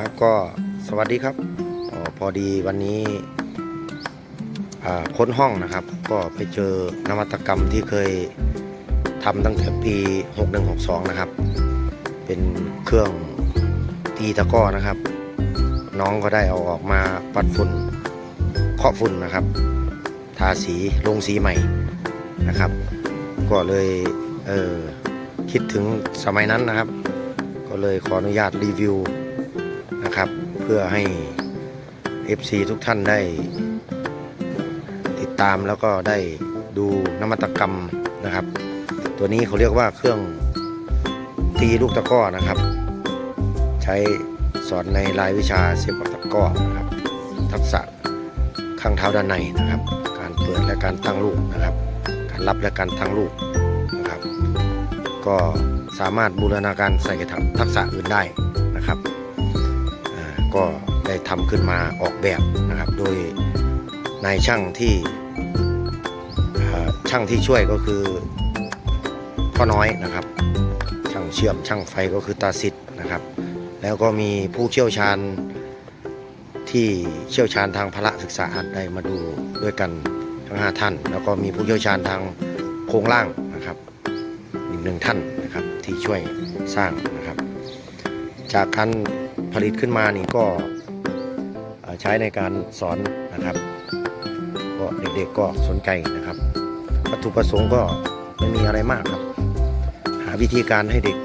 ครับก็สวัสดีครับออพอดีวันนี้ค้นห้องนะครับ ก็ไปเจอนวัตกรรมที่เคยทำตั้งแต่ปี 6162 นะครับ เป็นเครื่องตีตะก้อนะครับ น้องก็ได้เอาออกมาปัดฝุ่นเคาะฝุ่นนะครับ ทาสีลงสีใหม่นะครับ ก็เลยเออคิดถึงสมัยนั้นนะครับ ก็เลยขออนุญาตรีวิว นะครับ เพื่อให้ FC ทุกท่านได้ ติดตามแล้วก็ได้ดูนวัตกรรมนะครับ ตัวนี้เขาเรียกว่าเครื่องตีลูกตะก้อนะครับ ใช้สอนในรายวิชาเสียบตะก้อนะครับ ทักษะข้างเท้าด้านในนะครับ การเปิดและการตั้งลูกนะครับ การรับและการตั้งลูกนะครับ ก็สามารถบูรณาการใส่กับทักษะอื่นได้ ก็ได้ทำขึ้นมาออกแบบนะครับ โดยนายช่างที่ช่างที่ช่วยก็คือพ่อน้อยนะครับ ช่างเชื่อมช่างไฟก็คือตาสิทธ์นะครับ แล้วก็มีผู้เชี่ยวชาญที่เชี่ยวชาญทางพละศึกษาได้มาดูด้วยกันทั้งห้าท่าน แล้วก็มีผู้เชี่ยวชาญทางโครงล่างนะครับอีกหนึ่งท่านนะครับที่ช่วยสร้างนะครับ จากการ ผลิตขึ้นมานี่ก็ใช้ในการสอนนะครับก็เด็กๆก็สนใจนะครับวัตถุประสงค์ก็ไม่มีอะไรมากครับ หาวิธีการให้เด็ก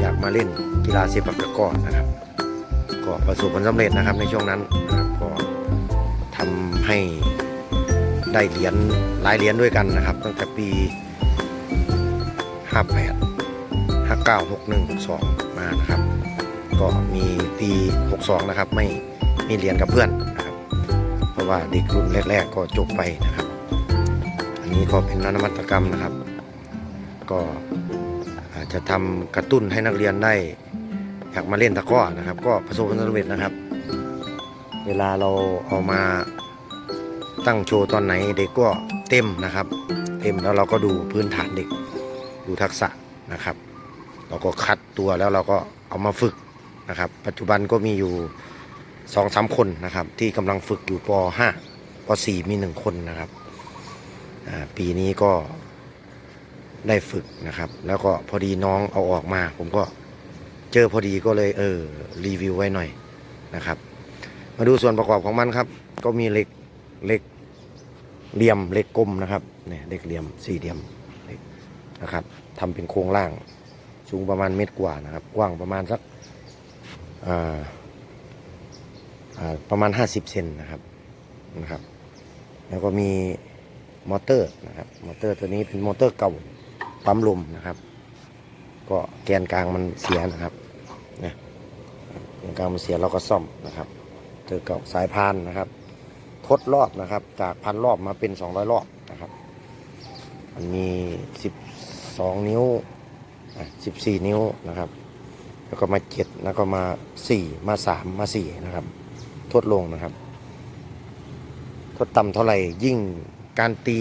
อยากมาเล่นกีฬาเซปักตะก้อนะครับ ก็ประสบผลสำเร็จนะครับในช่วงนั้นนะครับก็ทำให้ได้เหรียญหลายเหรียญด้วยกันนะครับ ตั้งแต่ปี 58 59 61 62 มานะครับ ก็มีปี62นะครับไม่มีเรียนกับเพื่อนนะครับ เพราะว่าเด็กรุ่นแรก ๆ ก็จบไปนะครับ อันนี้ก็เป็นนวัตกรรมนะครับ ก็อาจจะทำกระตุ้นให้นักเรียนได้อยากมาเล่นตะก้อนะครับ ก็ประสบผลสำเร็จนะครับ เวลาเราเอามาตั้งโชว์ตอนไหนเด็กก็เต็มนะครับ เต็มแล้วเราก็ดูพื้นฐานเด็ก ดูทักษะนะครับ เราก็คัดตัวแล้วเราก็เอามาฝึก นะครับ ปัจจุบันก็มีอยู่สองสามคนนะครับ ที่กำลังฝึกอยู่ป .5 ป .4 มีหนึ่งคนนะครับปีนี้ก็ได้ฝึกนะครับ แล้วก็พอดีน้องเอาออกมา ผมก็เจอพอดีก็เลยเออรีวิวไว้หน่อยนะครับ มาดูส่วนประกอบของมันครับ ก็มีเหล็กเหล็กเหลี่ยมเหล็กกลมนะครับเนี่ยเหล็กเหลี่ยมสี่เหลี่ยมนะครับทำเป็นโครงล่างสูงประมาณเมตรกว่านะครับ กว้างประมาณสัก ประมาณ 50 เซนนะครับนะครับ แล้วก็มีมอเตอร์นะครับ มอเตอร์ตัวนี้เป็นมอเตอร์เก่าปั๊มลมนะครับ ก็แกนกลางมันเสียนะครับนี่ยแกนกลางมันเสียเราก็ซ่อมนะครับเจอเก่าสายพานนะครับ ทดรอบนะครับ จากพันรอบมาเป็น 200 รอบนะครับมันมี 12 นิ้ว 14 นิ้วนะครับ แล้วก็มา7แล้วก็มา4มา3มา4นะครับ ทดลงนะครับ ทดต่ำเท่าไหร่ยิ่งการตี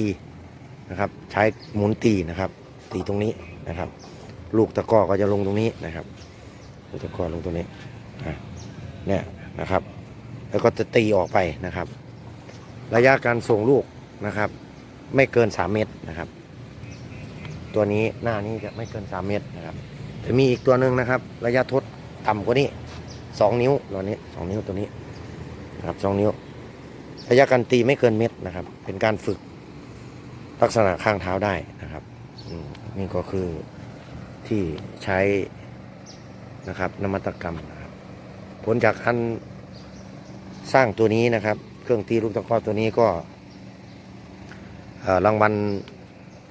นะครับ ใช้หมุนตีนะครับ ตีตรงนี้นะครับ ลูกตะกอก็จะลงตรงนี้นะครับลูกตะกอลงตรงนี้เนี่ยนะครับ แล้วก็จะตีออกไปนะครับ ระยะการส่งลูกนะครับ ไม่เกิน 3 เมตรนะครับ ตัวนี้หน้านี้จะไม่เกิน 3 เมตรนะครับ จะมีอีกตัวหนึ่งนะครับ ระยะทดต่ำกว่านี้2นิ้วตัวนี้2นิ้วตัวนี้นะครับ2นิ้ว ระยะการตีไม่เกินเมตรนะครับ เป็นการฝึกลักษณะข้างเท้าได้นะครับนี่ก็คือที่ใช้นะครับนวัตกรรมนะครับผลจากการสร้างตัวนี้นะครับ เครื่องตีลูกตะกร้อตัวนี้ก็รางวัล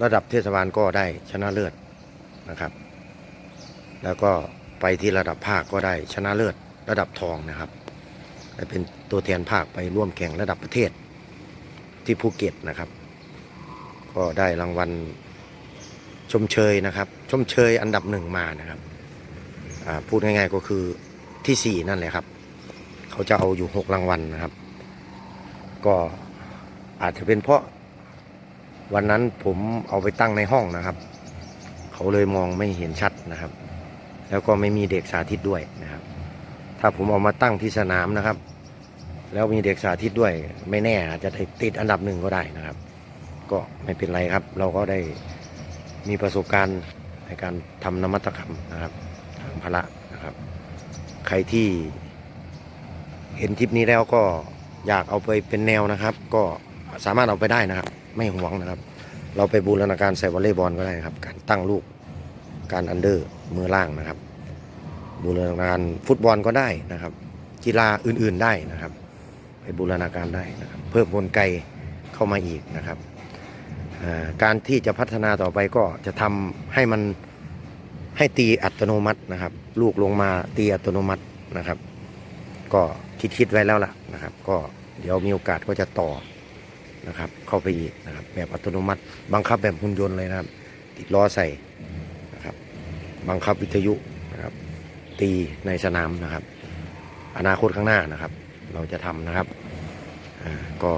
ระดับเทศบาลก็ได้ชนะเลิศนะครับ แล้วก็ไปที่ระดับภาคก็ได้ชนะเลิศระดับทองนะครับได้เป็นตัวแทนภาคไปร่วมแข่งระดับประเทศที่ภูเก็ตนะครับ ก็ได้รางวัลชมเชยนะครับ ชมเชยอันดับหนึ่งมานะครับพูดง่ายๆก็คือที่สี่นั่นแหละครับ เขาจะเอาอยู่หกรางวัลนะครับ ก็อาจจะเป็นเพราะวันนั้นผมเอาไปตั้งในห้องนะครับ เขาเลยมองไม่เห็นชัดนะครับ แล้วก็ไม่มีเด็กสาธิตด้วยนะครับ ถ้าผมเอามาตั้งที่สนามนะครับ แล้วมีเด็กสาธิตด้วย ไม่แน่อาจจะได้ติดอันดับหนึ่งก็ได้นะครับ ก็ไม่เป็นไรครับ เราก็ได้มีประสบการณ์ในการทำนวัตกรรมนะครับทางพละนะครับ ใครที่เห็นคลิปนี้แล้วก็อยากเอาไปเป็นแนวนะครับ ก็สามารถเอาไปได้นะครับ ไม่หวงนะครับ เราไปบูรณาการใส่วอลเลย์บอลก็ได้ครับ การตั้งลูก การอันเดอร์มือล่างนะครับ บูรณาการฟุตบอลก็ได้นะครับ กีฬาอื่นๆได้นะครับ ไปบูรณาการได้นะครับ เพิ่มกลไกเข้ามาอีกนะครับการที่จะพัฒนาต่อไปก็จะทำให้มันให้ตีอัตโนมัตินะครับ ลูกลงมาตีอัตโนมัตินะครับ ก็คิดคิดๆไว้แล้วล่ะนะครับ ก็เดี๋ยวมีโอกาสก็จะต่อนะครับ เข้าไปอีกนะครับ แบบอัตโนมัติ บังคับแบบหุ่นยนต์เลยนะครับ ติดล้อใส่ บังคับวิทยุนะครับ ตีในสนามนะครับ อนาคตข้างหน้านะครับ เราจะทำนะครับก็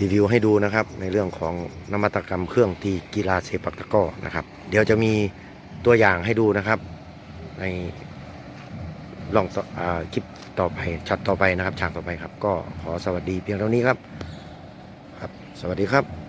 รีวิวให้ดูนะครับ ในเรื่องของนวัตกรรมเครื่องตีกีฬาเซปักตะก้อนะครับ เดี๋ยวจะมีตัวอย่างให้ดูนะครับ ในลองต่อคลิปต่อไปชัดต่อไปนะครับ ฉากต่อไปครับ ก็ขอสวัสดีเพียงเท่านี้ครับ ครับ สวัสดีครับ